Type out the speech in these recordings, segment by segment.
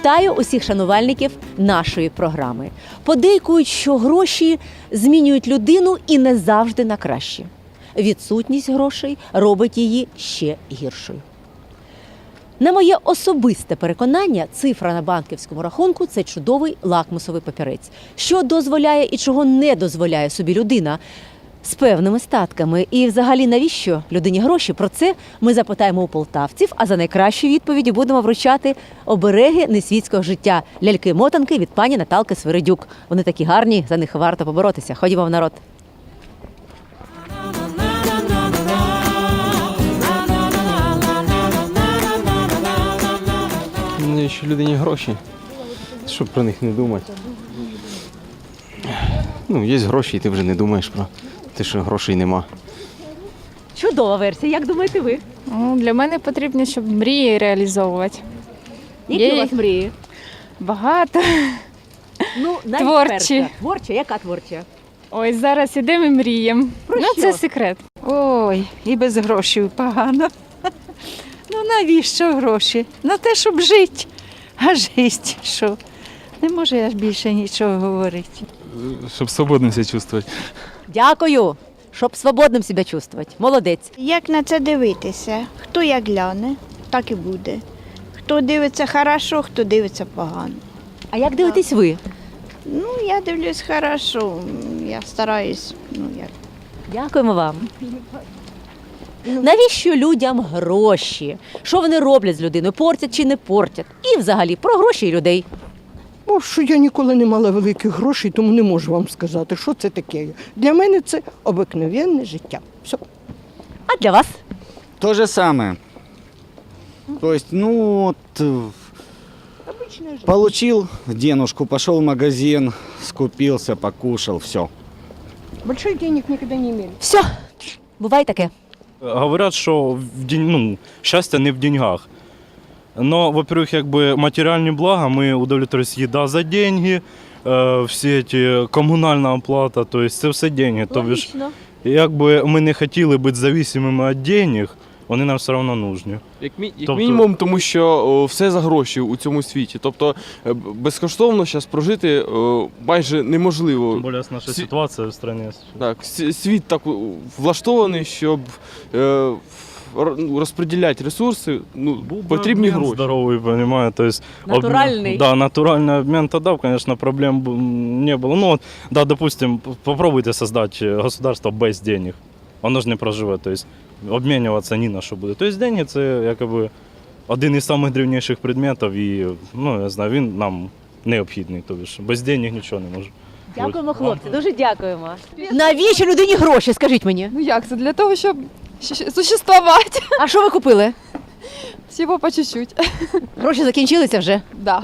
Вітаю усіх шанувальників нашої програми. Подейкують, що гроші змінюють людину і не завжди на краще. Відсутність грошей робить її ще гіршою. На моє особисте переконання, цифра на банківському рахунку це чудовий лакмусовий папірець, що дозволяє і чого не дозволяє собі людина з певними статками. І взагалі навіщо людині гроші? Про це ми запитаємо у полтавців. А за найкращі відповіді будемо вручати обереги несвітського життя ляльки-мотанки від пані Наталки Свиридюк. Вони такі гарні, за них варто поборотися. Ходімо в народ. Навіщо людині гроші? Щоб про них не думати. Ну, є гроші, і ти вже не думаєш про те, що грошей нема. Чудова версія. Як думаєте ви? Ну, для мене потрібно, щоб мрії реалізовувати. Які Є. у вас мрії? Багато. Ну, навіть Творчі. перша. Творча, яка творча? Ось зараз ідемо і мріємо. Про ну, що? це секрет. Ой, і без грошей погано. Ну навіщо гроші? На те, щоб жити. А жить що? Не можу я ж більше нічого говорити. чтобы свободно себя чувствовать. Дякую, щоб свободним себе чувствувати. Молодець. Як на це дивитися? Хто як гляне, так і буде. Хто дивиться хорошо, хто дивиться погано. А як дивитесь ви? Ну, я дивлюсь хорошо, я стараюсь, ну як. Дякуємо вам. Навіщо людям гроші? Що вони роблять з людиною? Портять чи не портять? І взагалі про гроші і людей. Бо що я ніколи не мала великих грошей, тому не можу вам сказати, що це таке. Для мене це обикновенне життя. Все. А для вас? То же самое. То есть, ну, вот, э, получил денежку, пошел в магазин, скупился, покушал, все. Больших денег ніколи не мали. Все, буває таке. Говорят, что в день, ну, счастье не в деньгах. Но, во-первых, как бы материальные блага мы удовлетворились еда за деньги, э, все эти коммунальна оплата, то есть це все деньги. Тобто, ж, як би ми не хотіли бути зависимими від денег, вони нам все одно нужні. Як, мі- як Тобто- мінімум, тому що о, все за гроші у цьому світі. Тобто е, б- безкоштовно зараз прожити о, майже Тим неможливо. більше наша Сі- ситуація в країні. Так, с- світ так у- влаштований, щоб е, р- ну, розподіляти ресурси, ну, Був би потрібні обмен гроші. Здоровий, понимаю, то есть Натуральний. Обмен, да, натуральный обмен тогда, конечно, проблем бы не было. Ну, вот, да, допустим, п- попробуйте создать э, государство без денег. Оно ж не проживе, то есть обмінюватися ні на що буде. Тобто деньги це якби один із самих древніших предметів і, ну, я знаю, він нам необхідний. Тобто ж без денег нічого не може. Дякуємо, хлопці, дуже дякуємо. Навіщо людині гроші? Скажіть мені. Ну як це? Для того, щоб щ- существувати. А що ви купили? Всього по чуть-чуть. Гроші закінчилися вже. Да.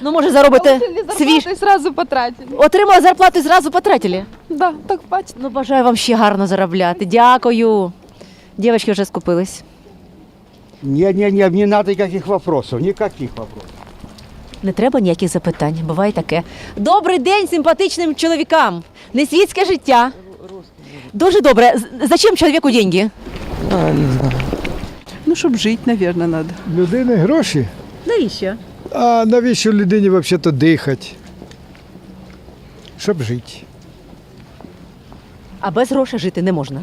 Ну, може, заробите свіж. Свіж. сразу потратили. Отримали зарплату і зразу потратили. Да, так бачите. Ну, бажаю вам ще гарно заробляти. Дякую. Дівчатки вже скупились. Не, не, не, не надо никаких вопросов, никаких вопросов. Не треба ніяких запитань, буває таке. Добрий день симпатичним чоловікам. Несвітське життя. Дуже добре. З- Зачем чоловіку деньги? Ну, щоб жити, мабуть, треба. Людини гроші. Навіщо? А навіщо людині взагалі дихати? Щоб жити. А без грошей жити не можна.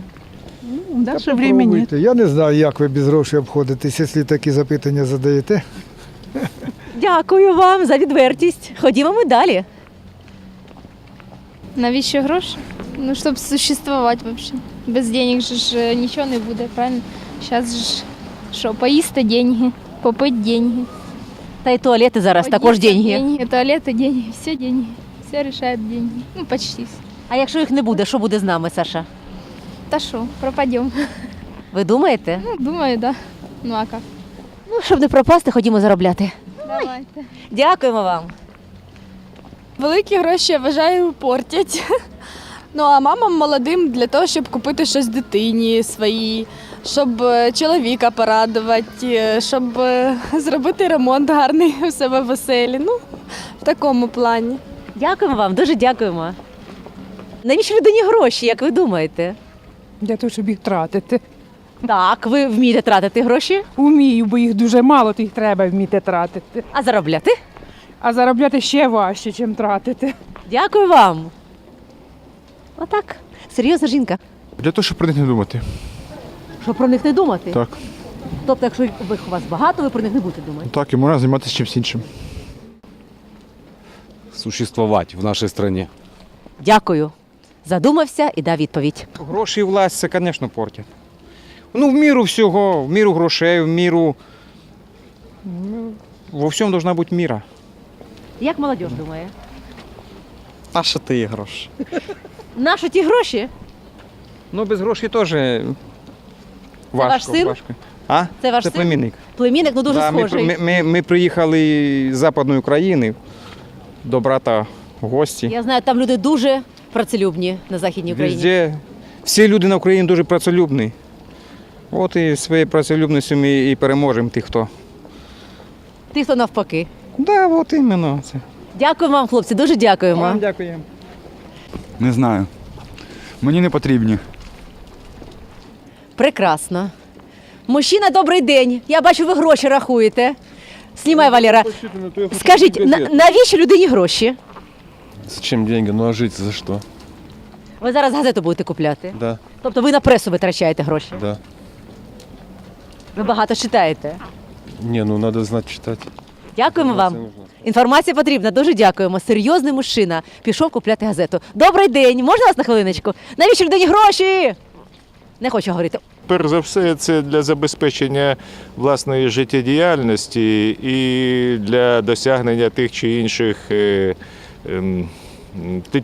В наше время ні. Попробуйте. Я не знаю, як ви без грошей обходитесь, якщо такі запитання задаєте. Дякую вам за відвертість. Ходімо ми далі. Навіщо гроші? Ну, щоб существувати взагалі. Без денег же ж е, нічого не буде, правильно? Зараз ж що, поїсти деньги, попити деньги. Та й туалети зараз також Поїсти деньги. деньги, туалети деньги, все деньги. Все решает деньги. Ну, почти. все. А якщо їх не буде, що буде з нами, Саша? Та що, пропадемо. Ви думаєте? Ну, думаю, да. Ну, а як? Ну, щоб не пропасти, ходімо заробляти. Давайте. Дякуємо вам. Великі гроші, я вважаю, портять. Ну а мамам молодим для того, щоб купити щось дитині своїй, щоб е, чоловіка порадувати, е, щоб е, зробити ремонт гарний у себе в оселі. Ну, в такому плані. Дякуємо вам, дуже дякуємо. Навіщо людині гроші, як ви думаєте? Для того, щоб їх тратити. Так, ви вмієте тратити гроші, Умію, бо їх дуже мало, то їх треба вміти тратити. а заробляти? А заробляти ще важче, ніж тратити. Дякую вам. Отак. Серйозна жінка. Для того, щоб про них не думати. Щоб про них не думати. Так. Тобто, якщо їх у вас багато, ви про них не будете думати. Так, і можна займатися чимось іншим. Существувати в нашій країні. Дякую. Задумався і дав відповідь. Гроші і власть це, звісно, портять. Ну, в міру всього, в міру грошей, в міру. Ну, во всьому должна бути міра. Як молодь думає? А що ти є гроші? Наші ті гроші? Ну, без грошей теж важко. ваш син? важко. А? Це ваш Це син? племінник. Племінник, ну дуже Да, ми, схожий. ми, ми, ми приїхали з Западної України до брата в гості. Я знаю, там люди дуже працелюбні на Західній Україні. Везде. Всі люди на Україні дуже працелюбні. От і своєю працелюбністю ми і переможемо тих, хто. Ті, хто навпаки. Да, от іменно це. Дякую вам, хлопці, дуже дякуємо. Вам дякуємо. Не знаю. Мені не потрібні. Прекрасно. Мужчина, добрий день. Я бачу, ви гроші рахуєте. Знімай, Валера. Скажіть, на- навіщо людині гроші? Зачем деньги? Ну а жити за що? Ви зараз газету будете купляти. Да, Тобто ви на пресу витрачаєте гроші. да. Ви багато читаєте. Не, ну треба знати читати. Дякуємо вам. Інформація потрібна, дуже дякуємо. Серйозний мужчина пішов купляти газету. Добрий день, можна вас на хвилиночку? Навіщо людині гроші? Не хочу говорити. Перш за все, це для забезпечення власної життєдіяльності і для досягнення тих чи інших е, ем,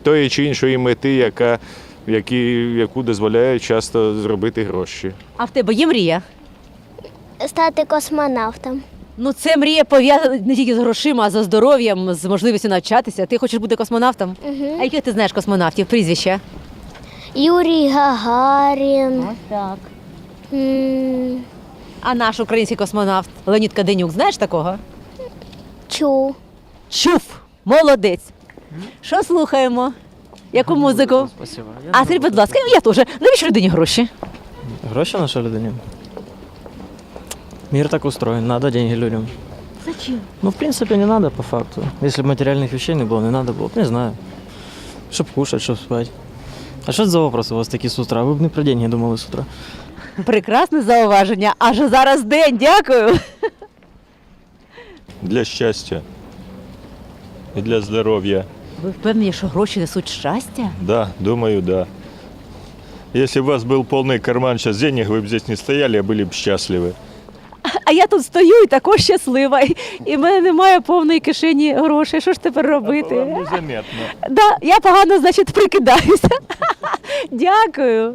тої чи іншої мети, яка, які, яку дозволяє часто зробити гроші. А в тебе є мрія? Стати космонавтом. Ну, це мрія пов'язана не тільки з грошима, а з здоров'ям, з можливістю навчатися. Ти хочеш бути космонавтом? А яких ти знаєш космонавтів? Прізвища? Юрій Гагарін. Ось так. А наш український космонавт Леонід Каденюк, знаєш такого? Чу. Чув! Молодець! Що слухаємо? Яку музику? Спасибо. А скажіть, будь ласка, я теж. Навіщо людині гроші? Гроші нашій людині? Мир так устроен, надо деньги людям. Зачем? Ну, в принципе, не надо по факту. Если бы материальных вещей не было, не надо было. Не знаю. Чтоб кушать, чтоб спать. А что это за вопросы у вас такие с утра? Вы бы не про деньги думали с утра. Прекрасне зауваження. Аж зараз день, дякую. Для щастя і для здоров'я. Ви впевнені, що гроші несуть щастя? Да, думаю, да. Если бы у вас был полный карман сейчас денег, вы бы здесь не стояли, а были бы счастливы. А я тут стою і також щаслива. І- в мене немає повної кишені грошей. Що ж тепер робити? Незаметно. Да, я погано, значить, прикидаюся. Дякую.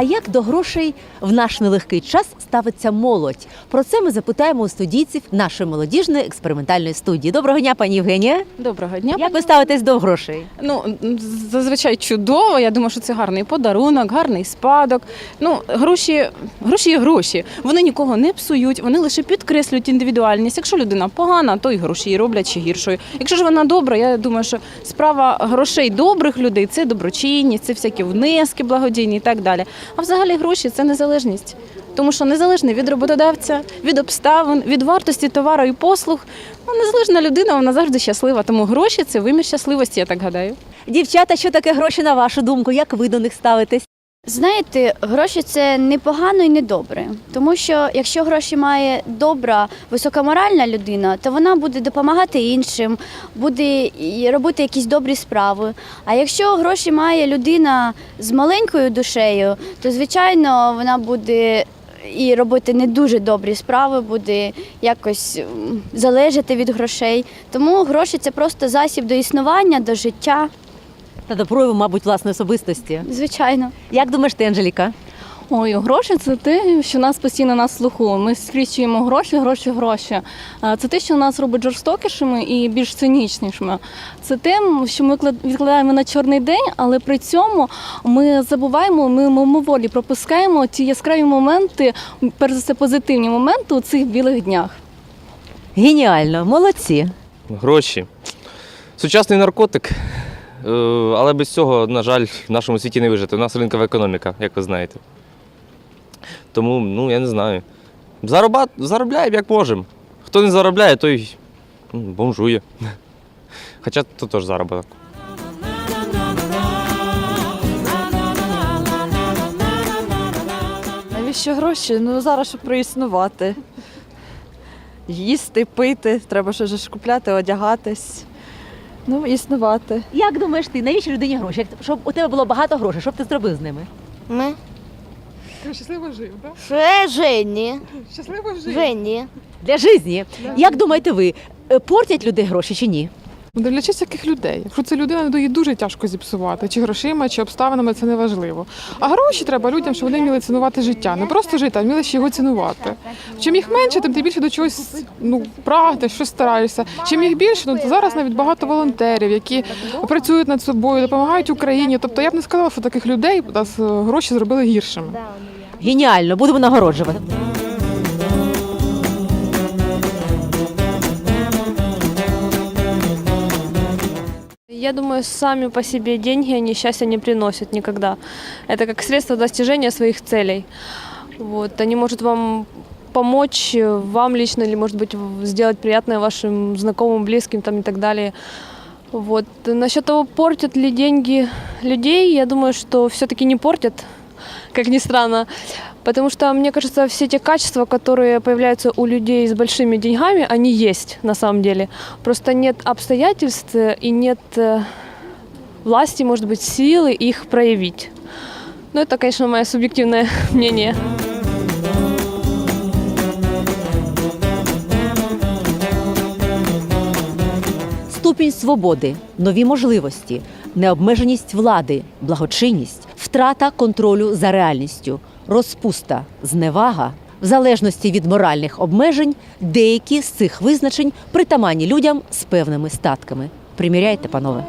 А як до грошей в наш нелегкий час ставиться молодь? Про це ми запитаємо у студійців нашої молодіжної експериментальної студії. Доброго дня, пані Євгенія. Доброго дня. Як ви ставитесь до грошей? Ну, зазвичай чудово. Я думаю, що це гарний подарунок, гарний спадок. Ну, гроші, гроші є гроші. Вони нікого не псують, вони лише підкреслюють індивідуальність. Якщо людина погана, то і гроші її роблять ще гіршою. Якщо ж вона добра, я думаю, що справа грошей добрих людей це доброчинність, це всякі внески благодійні і так далі. А взагалі гроші це незалежність. Тому що незалежний від роботодавця, від обставин, від вартості товару і послуг, ну, незалежна людина, вона завжди щаслива. Тому гроші це вимір щасливості, я так гадаю. Дівчата, що таке гроші на вашу думку? Як ви до них ставитесь? Знаєте, гроші це не погано і не добре. Тому що якщо гроші має добра, високоморальна людина, то вона буде допомагати іншим, буде робити якісь добрі справи. А якщо гроші має людина з маленькою душею, то звичайно вона буде. І робити не дуже добрі справи, буде якось залежати від грошей. Тому гроші це просто засіб до існування, до життя. Та до прояву, мабуть, власної особистості. Звичайно. Як думаєш ти, Анжеліка? Ой, гроші це те, що нас постійно на слуху. Ми скрізь гроші, гроші, гроші. Це те, що нас робить жорстокішими і більш цинічнішими. Це те, що ми клад- відкладаємо на чорний день, але при цьому ми забуваємо, ми мимоволі пропускаємо ті яскраві моменти, перш за все позитивні моменти у цих білих днях. Геніально, молодці. Гроші. Сучасний наркотик. Е, Але без цього, на жаль, в нашому світі не вижити. У нас ринкова економіка, як ви знаєте. Тому, ну, я не знаю. Зароба... Заробляємо як можемо. Хто не заробляє, той ну, бомжує. Хоча це теж заробіток. Навіщо гроші? Ну зараз щоб проіснувати. Їсти, пити, треба ще купляти, одягатись. Ну, існувати. Як думаєш ти, навіщо людині гроші? Як- Щоб у тебе було багато грошей, що б ти зробив з ними? Ми? Щасливо жив, так? Ще Жені. Щасливо жив. Жені. Для житті. Як думаєте ви, е, портять людей гроші чи ні? Ну, Дивлячись, яких людей. Якщо це людина, то її дуже тяжко зіпсувати, чи грошима, чи обставинами це не важливо. А гроші треба людям, щоб вони вміли цінувати життя. Не просто жити, а вміли ще його цінувати. Чим їх менше, тим ти більше до чогось ну, прагнеш, щось стараєшся. Чим їх більше, ну то зараз навіть багато волонтерів, які працюють над собою, допомагають Україні. Тобто я б не сказала, що таких людей нас е, гроші зробили гіршими. Геніально, будемо нагороджувати. Я думаю, сами по себе деньги, они счастья не приносят никогда. Это как средство достижения своих целей. Вот, они могут вам помочь, вам лично, или, может быть, сделать приятное вашим знакомым, близким там, и так далее. Вот. Насчет того, портят ли деньги людей, я думаю, что все-таки не портят, как ни странно. Потому что, мне кажется, все те качества, которые появляются у людей с большими деньгами, они есть на самом деле. Просто нет обстоятельств э, и нет э, власти, может быть, силы их проявить. Но это, конечно, мое субъективное мнение. Ступінь свободи, нові можливості, необмеженість влади, благочинність, втрата контролю за реальністю, розпуста, зневага. В залежності від моральних обмежень, деякі з цих визначень притаманні людям з певними статками. Приміряйте, панове.